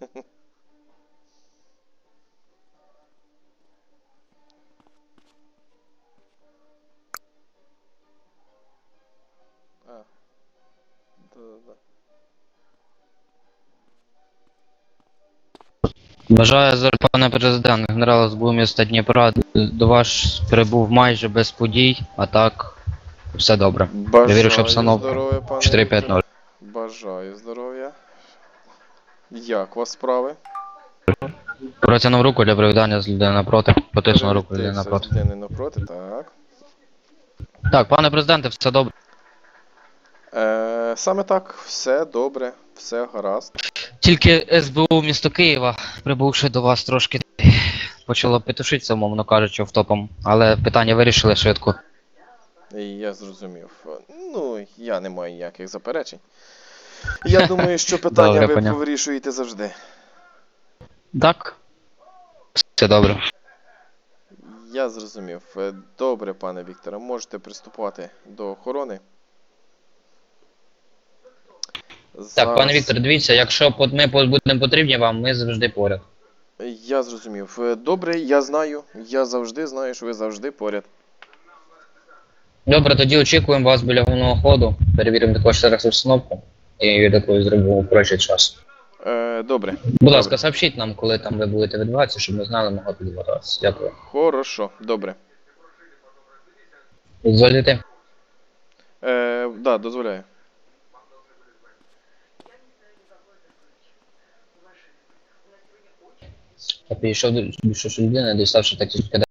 А. Да-да-да. Бажаю здоров'я, пане президент, генерал СБУ міста Дніпра. До вас прибув майже без подій, а так все добре. Бажаю що обстановка здоров'я, пане 4-5-0. Бажаю здоров'я. Як у вас справи? Протягнув руку для привітання з людини напроти. Потиснув руку для напроти. людини напроти, так. Так, пане президенте, все добре. Е, саме так, все добре, все гаразд. Тільки СБУ місто Києва, прибувши до вас трошки, почало петушитися, умовно кажучи, автопом. Але питання вирішили швидко. Я зрозумів. Ну, я не маю ніяких заперечень. Я думаю, що питання Добре, ви поняв. вирішуєте завжди. Так. Все добре. Я зрозумів. Е, Добре, пане Вікторе, можете приступати до охорони. Так, пане Віктор, дивіться, якщо по- ми по- будемо потрібні вам, ми завжди поряд. Я зрозумів. Е, Добре, я знаю. Я завжди знаю, що ви завжди поряд. Добре, тоді очікуємо вас біля головного ходу. Перевіримо також зараз обстановку і такою зробимо коротший час. Е, добре. Будь ласка, сообщіть нам, коли там ви будете відбуватися, щоб ми знали, могли підготуватися. Дякую. Хорошо, добре. Дозволите? Е, да, дозволяю. Я підійшов до більше людини, діставши такі